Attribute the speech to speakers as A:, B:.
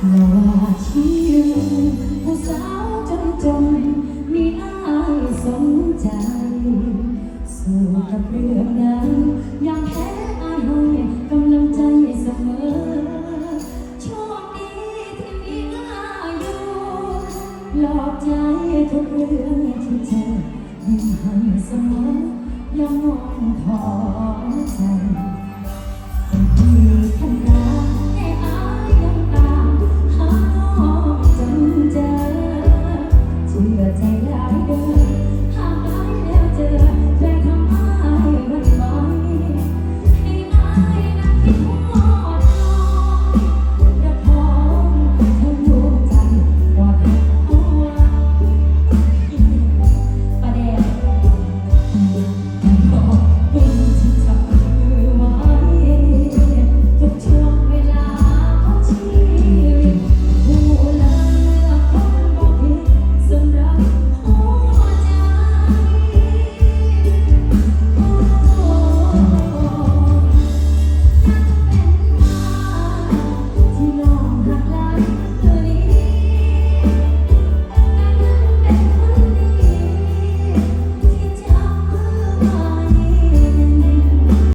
A: อย่าว่าชีวิตผู้สาวจนจนมีอายสนใจ สู้กับเรื่องนั้นยังแพ้อายให้กำลังใจเสมอโชคดีที่มีอายุหลอกใจทุกเรื่องที่เจอยิ้มให้เสมอยังมองพอใจ I go.